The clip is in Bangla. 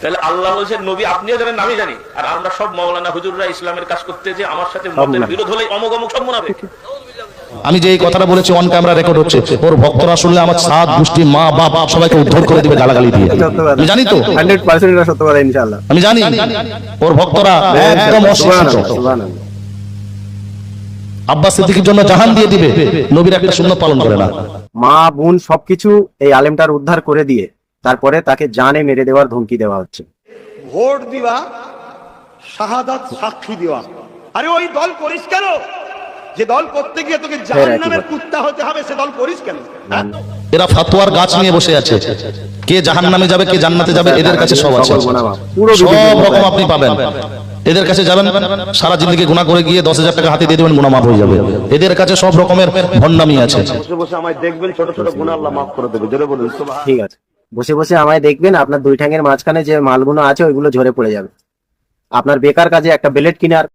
তাহলে আল্লাহ বলছেন নবী আপনিও জানেন আমি জানি। আর আমরা সব মৌলানা হুজুররা ইসলামের কাজ করতে যে আমার সাথে মতের বিরোধ হলে অমুক অমুক সব মুনাফিক। আমি যে এই কথাটা বলেছি অন ক্যামেরা রেকর্ড হচ্ছে। ওর ভক্তরা শুনলে আমার সাত গোষ্ঠী মা বাপ সবাইকে উদ্ধার করে দিবে গালাগালি দিয়ে। আমি জানি তো? হান্ড্রেড পার্সেন্ট এটা সত্য কথা ইনশাআল্লাহ। আমি জানি। ওর ভক্তরা একদম অশিক্ষিত। আব্বাস সিদ্দিকির জন্য জাহান দিয়ে দিবে। নবীর একটা শূন্য পালন করে না। মা বোন সবকিছু এই আলেমটার উদ্ধার করে দিয়ে তারপরে তাকে জানে মেরে দেওয়ার ধমকি দেওয়া হচ্ছে। ভোট দিবা শাহাদাত সাক্ষী দেওয়া আরে ওই দল করিস কেন? যে দল করতে গিয়ে তোকে জাহান্নামের কুত্তা হতে হবে সে দল করিস কেন? এরা ফাতোয়ার গাছ নিয়ে বসে আছে। কে জাহান নামে যাবে কে জান্নাতে যাবে এদের কাছে সব আছে। পুরো সব রকম আপনি পাবেন। এদের কাছে যাবেন সারা জিন্দগি গুণা করে গিয়ে দশ হাজার টাকা হাতে দিয়ে দেবেন গুণা মাফ হয়ে যাবে। এদের কাছে সব রকমের ভণ্ডামি আছে। বসে বসে আমায় দেখবেন ছোট ছোট গুণা আল্লাহ মাফ করে দেবে। জোরে বলুন সুবহান ঠিক আছে। বসে বসে আমায় দেখবেন, আপনার দুই ঠ্যাঙের মাঝখানে যে মালগুলো আছে, ওইগুলো ঝরে পড়ে যাবে। আপনার বেকার কাজে একটা বেলেট কিনার।